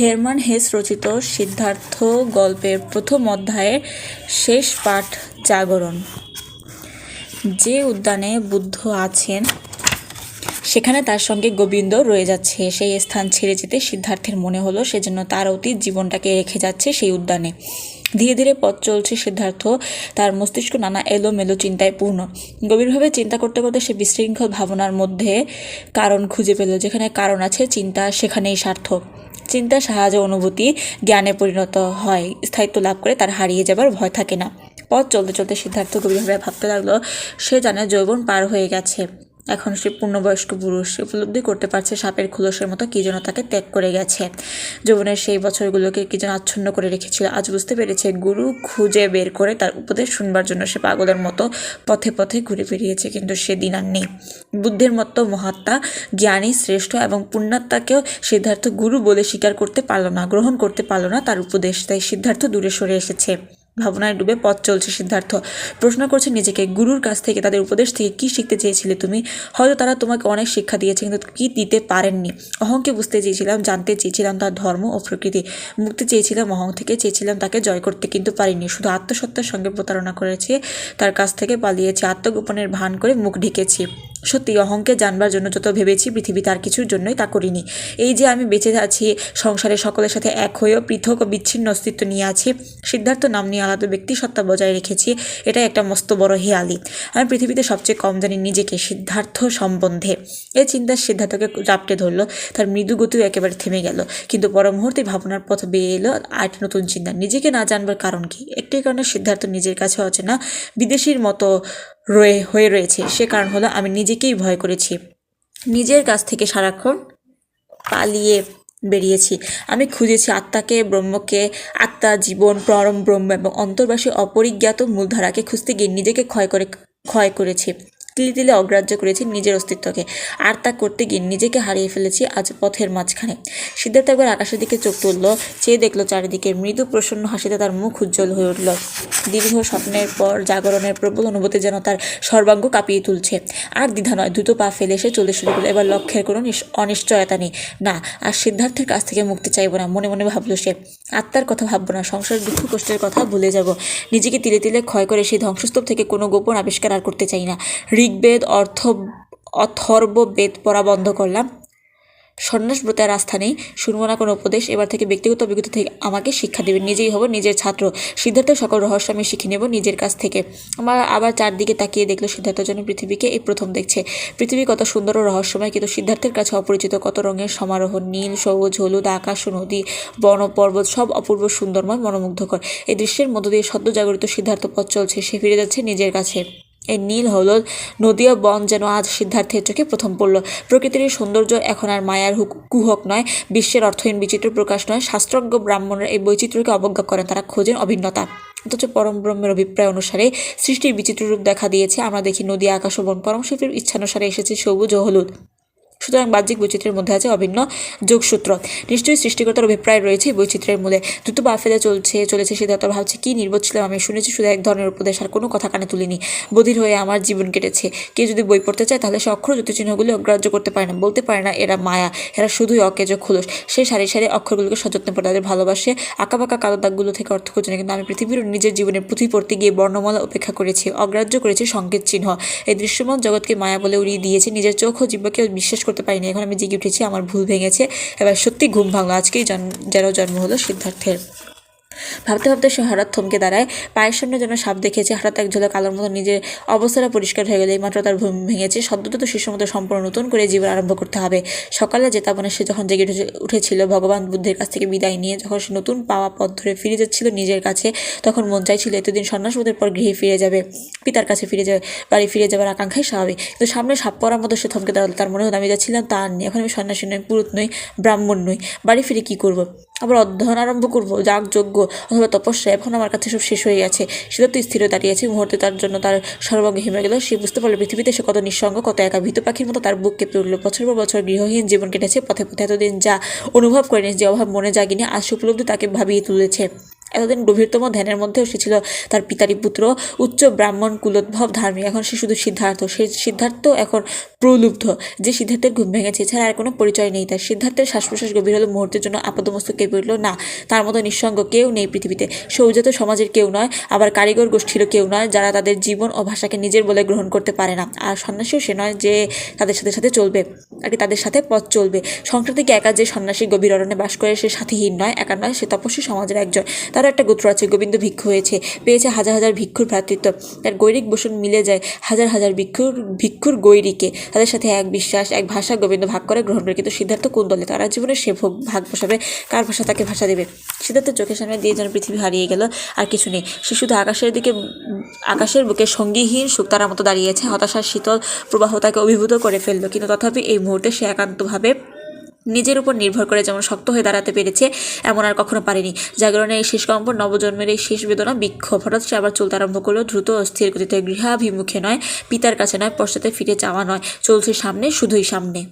Hermann has রচিত সিদ্ধার্থ গল্পের প্রথম অধ্যায়ের শেষ পাঠ জাগরণ। যে উদ্যানে বুদ্ধ আছেন, সেখানে তার সঙ্গে গোবিন্দ রয়ে যাচ্ছে। সেই স্থান ছেড়ে যেতে সিদ্ধার্থের মনে হলো, সেজন্য তার অতীত জীবনটাকে রেখে যাচ্ছে সেই উদ্যানে। ধীরে ধীরে পথ চলছে সিদ্ধার্থ, তার মস্তিষ্ক নানা এলোমেলো চিন্তায় পূর্ণ। গভীরভাবে চিন্তা করতে করতে সে বিশৃঙ্খল ভাবনার মধ্যে কারণ খুঁজে পেল, যেখানে কারণ আছে, চিন্তা সেখানেই সার্থক। চিন্তা, সাহায্য, অনুভূতি, জ্ঞানে পরিণত হয়। স্থায়িত্ব লাভ করে তার হারিয়ে যাবার ভয় থাকে না। পথ চলতে চলতে সিদ্ধার্থ গভীরভাবে ভাবতে লাগল, সে জানে যৌবন পার হয়ে গেছে। এখন সে পূর্ণবয়স্ক পুরুষ উপলব্ধি করতে পারছে সাপের খোলসের মতো কী যেন তাকে ত্যাগ করে গেছে। যৌবনের সেই বছরগুলোকে কী যেন আচ্ছন্ন করে রেখেছিল, আজ বুঝতে পেরেছে গুরু খুঁজে বের করে তার উপদেশ শুনবার জন্য সে পাগলের মতো পথে পথে ঘুরে বেরিয়েছে কিন্তু সে দিন আর নেই। বুদ্ধের মতো মহাত্মা, জ্ঞানী, শ্রেষ্ঠ এবং পুণ্যাত্মাকেও সিদ্ধার্থ গুরু বলে স্বীকার করতে পারল না, গ্রহণ করতে পারল না তার উপদেশ, তাই সিদ্ধার্থ দূরে সরে এসেছে। ভাবনায় ডুবে পথ চলছে সিদ্ধার্থ। প্রশ্ন করছে, নিজেকে গুরুর কাছ থেকে তাদের উপদেশ থেকে কি শিখতে চেয়েছিলে তুমি? হয়তো তারা তোমাকে অনেক শিক্ষা দিয়েছে, কিন্তু কি দিতে পারেননি? অহংকে বুঝতে চেয়েছিলাম, জানতে চেয়েছিলাম তার ধর্ম ও প্রকৃতি। মুক্তি চেয়েছিলাম, অহং থেকে চেয়েছিলাম তাকে জয় করতে, কিন্তু পারিনি। শুধু আত্মসত্তার সঙ্গে প্রতারণা করেছে, তার কাছ থেকে পালিয়েছি, আত্মগোপনের ভান করে মুখ ঢেকেছি। সত্যি অহংকে জানবার জন্য যত ভেবেছি, পৃথিবী তার কিছুর জন্যই তা করিনি। এই যে আমি বেঁচে আছি, সংসারে সকলের সাথে এক হয়েও পৃথক ও বিচ্ছিন্ন অস্তিত্ব নিয়ে আছি, সিদ্ধার্থ নাম নিয়ে আলাদা ব্যক্তি সত্তা বজায় রেখেছি, এটাই একটা মস্ত বড় হেয়ালি। আমি পৃথিবীতে সবচেয়ে কম জানি নিজেকে, সিদ্ধার্থ সম্বন্ধে। এই চিন্তা সিদ্ধার্থকে চাপটে ধরলো, তার মৃদু গতিও একেবারে থেমে গেল। কিন্তু পর মুহূর্তে ভাবনার পথ বেয়ে এলো আরেকটি নতুন চিন্তা। নিজেকে না জানবার কারণ কি? একটি কারণে সিদ্ধার্থ নিজের কাছে অচেনা বিদেশির মতো রয়ে, হয়ে রয়েছে। সে কারণ হলো আমি নিজেকেই ভয় করেছি। নিজের কাছ থেকে সারাক্ষণ পালিয়ে বেরিয়েছি। আমি খুঁজেছি আত্মাকে, ব্রহ্মকে, আত্মা, জীবন, পরম ব্রহ্ম এবং অন্তর্বাসী অপরিজ্ঞাত মূলধারাকে খুঁজতে গিয়ে নিজেকে ক্ষয় করে, ক্ষয় করেছি। তিলে তিলে অগ্রাহ্য করেছি নিজের অস্তিত্বকে। আর তা করতে গিয়ে নিজেকে হারিয়ে ফেলেছি আজ পথের মাঝখানে। সিদ্ধার্থ একবার আকাশের দিকে চোখ তুলল, চেয়ে দেখল চারিদিকে মৃদু প্রসন্ন হাসিতে তার মুখ উজ্জ্বল হয়ে উঠল। দীর্ঘ স্বপ্নের পর জাগরণের প্রবল অনুভূতি যেন তার সর্বাঙ্গ কাঁপিয়ে তুলছে। আর দ্বিধা নয়, দ্রুত পা ফেলে সে চলে শুরু করল। এবার লক্ষ্যের কোনো নিশ- অনিশ্চয়তা নেই। না, আর সিদ্ধার্থের কাছ থেকে মুক্তি চাইব না, মনে মনে ভাবলো সে। আত্মার কথা ভাববো না, সংসারের দুঃখ কষ্টের কথা ভুলে যাব। নিজেকে তিলে তিলে ক্ষয় করে সেই ধ্বংসস্তূপ থেকে কোনো গোপন আবিষ্কার আর করতে চাই না। ঋগ্বেদ, অর্থ, অথর্ব বেদ পড়া বন্ধ করলাম। সন্ন্যাস ব্রতের আস্থা নেই, শুনব না কোনো উপদেশ। এবার থেকে ব্যক্তিগত অভিজ্ঞতা থেকে আমাকে শিক্ষা দেবে নিজেই হব নিজের ছাত্র। সিদ্ধার্থের সকল রহস্য আমি শিখে নেব নিজের কাছ থেকে। আমার আবার চারদিকে তাকিয়ে দেখল সিদ্ধার্থ যেন পৃথিবীকে এই প্রথম দেখছে। পৃথিবী কত সুন্দর ও রহস্যময়, কিন্তু সিদ্ধার্থের কাছে অপরিচিত কত রঙের সমারোহ, নীল, সবুজ, হলুদ, আকাশ ও নদী, বন, পর্বত, সব অপূর্ব সুন্দরময়, মনোমুগ্ধকর। এই দৃশ্যের মধ্য দিয়ে সদ্য জাগরিত সিদ্ধার্থ পথ চলছে। সে ফিরে যাচ্ছে নিজের কাছে। এই নীল হলুদ নদীয় বন যেন আজ সিদ্ধার্থের চোখে প্রথম পড়ল। প্রকৃতির সৌন্দর্য এখন আর মায়ার হুক কুহক নয়, বিশ্বের অর্থহীন বিচিত্র প্রকাশ নয়। শাস্ত্রজ্ঞ ব্রাহ্মণরা এই বৈচিত্র্যকে অবজ্ঞা করেন, তারা খোঁজেন অভিন্নতা। অথচ পরম ব্রহ্মের অভিপ্রায় অনুসারে সৃষ্টির বিচিত্র রূপ দেখা দিয়েছে। আমরা দেখি নদী, আকাশ ও বন, পরম শিল্পীর ইচ্ছানুসারে এসেছে সবুজ ও হলুদ। সুতরাং বাহ্যিক বৈচিত্র্যের মধ্যে আছে অভিন্ন যোগসূত্র। নিশ্চয়ই সৃষ্টিকর্তার অভিপ্রায় রয়েছে বৈচিত্র্যের মূলে। দ্রুত পা ফেলে চলছে, চলেছে সিদ্ধার্থ ভাবছে, কি নির্বোধ ছিলাম? আমি শুনেছি শুধু এক ধরনের উপদেশ, আর কোনো কথা কানে তুলিনি। বধির হয়ে আমার জীবন কেটেছে। কেউ যদি বই পড়তে চায়, তাহলে সে অক্ষর জ্যোতিচিহ্নগুলি অগ্রাহ্য করতে পারে না। বলতে পারে না, এরা মায়া। এরা শুধুই অকেজ খোলস। সে সারি সারি অক্ষরগুলোকে সযত্নে পড়ে, তাদের ভালোবাসে। আঁকাবাঁকা কালো দাগগুলো থেকে অর্থ খুঁজে কিন্তু আমি পৃথিবীর নিজের জীবনের পুঁথি পড়তে গিয়ে বর্ণমালা উপেক্ষা করেছি, অগ্রাহ্য করেছি সংকেত চিহ্ন। এই দৃশ্যমান জগৎকে মায়া বলে উড়িয়ে দিয়েছে। নিজের চোখ ও জীবকে বিশ্বাস করতে পারিনি। এখন আমি জেগে উঠেছি, আমার ভুল ভেঙেছে। এবার সত্যি ঘুম ভাঙলো। আজকেই যেন জন্ম হলো সিদ্ধার্থের। ভাবতে ভাবতে সে হঠাৎ থমকে দাঁড়ায়। পায়ের সামনে যেন সাপ দেখেছে, হঠাৎ এক ঝোলা আলোর মতো নিজের অবস্থাটা পরিষ্কার হয়ে গেলে। এইমাত্র তার ঘুম ভেঙেছে। সদ্যত শিশুর মতো সম্পূর্ণ নতুন করে জীবন আরম্ভ করতে হবে। সকালে জেতাবনে সে যখন জেগে উঠে উঠেছিল, ভগবান বুদ্ধের কাছ থেকে বিদায় নিয়ে যখন সে নতুন পাওয়া পথ ধরে ফিরে যাচ্ছিল নিজের কাছে, তখন মন চাইছিল এতদিন সন্ন্যাসবোধের পর গৃহে ফিরে যাবে। পিতার কাছে ফিরে যাবে, বাড়ি ফিরে যাবার আকাঙ্ক্ষাই স্বাভাবিক। কিন্তু সামনে সাপ পড়ার মতো সে থমকে দাঁড়াল। তার মনে হলো, আমি যাচ্ছিলাম তা আর এখন আমি সন্ন্যাসী নই পুরুত নই, ব্রাহ্মণ নই। বাড়ি ফিরে কী করব? আবার অধ্যয়ন আরম্ভ করব যাগ যজ্ঞ অথবা তপস্যা, এখন আমার কাছে সব শেষ হয়ে গেছে। সে তো স্থির দাঁড়িয়েছে মুহূর্তে তার জন্য তার সর্বাঙ্গ হিমে গেল। সে বুঝতে পারল পৃথিবীতে সে কত নিঃসঙ্গ, কত একা ভীত পাখির মতো, তার বুক কেঁপে উঠল। বছর পর বছর গৃহহীন জীবন কেটেছে, পথে পথে এতদিন যা অনুভব করেনি, যে অভাব মনে জাগিনি, আজ উপলব্ধি তাকে ভাবিয়ে তুলেছে। এতদিন গভীরতম ধ্যানের মধ্যেও সে ছিল তার পিতারি পুত্র। উচ্চ ব্রাহ্মণ কুলোদ্ভব ধার্মিক। এখন সে শুধু সিদ্ধার্থ। সে সিদ্ধার্থ এখন প্রলুব্ধ। যে সিদ্ধার্থের ঘুম ভেঙেছে, এছাড়া আর কোনো পরিচয় নেই তার। সিদ্ধার্থের শ্বাস প্রশ্বাস গভীর হলো মুহূর্তের জন্য আপাদমস্তক কেঁপে উঠল, না, তার মতো নিঃসঙ্গ কেউ নেই পৃথিবীতে। সৌজাত সমাজের কেউ নয়, আবার কারিগর গোষ্ঠীরও কেউ নয়, যারা তাদের জীবন ও ভাষাকে নিজের বলে গ্রহণ করতে পারে না। আর সন্ন্যাসীও সে নয় যে তাদের সাথে সাথে চলবে আর কি তাদের সাথে পথ চলবে। সংসার থেকে একা যে সন্ন্যাসী গভীর অরণ্যে বাস করে, সে সাথীহীন নয়, একা নয়, সে তপস্বী সমাজের একজন। তারও একটা গোত্র আছে, গোবিন্দ ভিক্ষু হয়েছে, পেয়েছে হাজার হাজার ভিক্ষুর ভ্রাতৃত্ব। তার গৈরিক বসন মিলে যায় হাজার হাজার ভিক্ষুর ভিক্ষুর গৈরিকে। তাদের সাথে এক বিশ্বাস, এক ভাষা গোবিন্দ ভাগ করে গ্রহণ করে। কিন্তু সিদ্ধার্থ কোন দলে? তারা জীবনে সে ভোগ ভাগ বসাবে, কার ভাষা তাকে ভাষা দেবে? সিদ্ধার্থ চোখের সামনে দিয়ে যেন পৃথিবী হারিয়ে গেল, আর কিছু নেই। সে শুধু আকাশের দিকে, আকাশের বুকে সঙ্গীহীন শুক্তারার মতো দাঁড়িয়েছে, হতাশার শীতল প্রবাহ তাকে অভিভূত করে ফেলল। কিন্তু তথাপি এই মুহূর্তে সে একান্তভাবে নিজের উপর নির্ভর করে যেমন শক্ত হয়ে দাঁড়াতে পেরেছে, এমন আর কখনো পারেনি। জাগরণের এই শেষ কম্পর নবজন্মের এই শেষ বেদনা বিক্ষোভ। হঠাৎ সে আবার চলতে আরম্ভ করল, দ্রুত অস্থির গতিতে, গৃহাভিমুখে নয়, পিতার কাছে নয়, পশ্চাতে ফিরে চাওয়া নয়, চলছে সামনে, শুধুই সামনে।